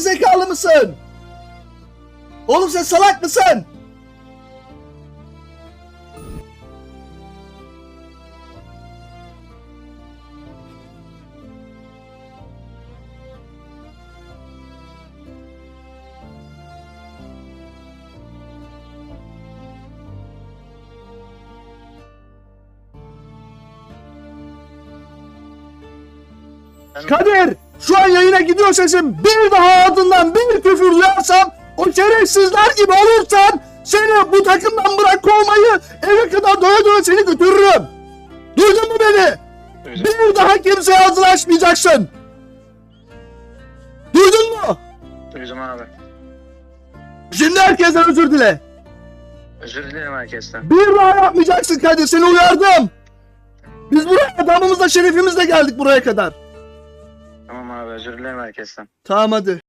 geri zekalı mısın? Oğlum sen salak mısın? Kadir şu an yayına gidiyor sesim. Bir daha ağzından bir küfür duyarsam o şerefsizler gibi olursan seni bu takımdan bırak kovmayı eve kadar doya doya seni götürürüm. Duydun mu beni? Bir daha kimseye ağzını açmayacaksın. Duydun mu? Duydum abi. Şimdi herkesten özür dile. Özür dilerim herkesten. Bir daha yapmayacaksın Kadir seni uyardım. Biz buraya adamımızla şerefimizle geldik buraya kadar. Özür dilerim herkesten. Tamam hadi.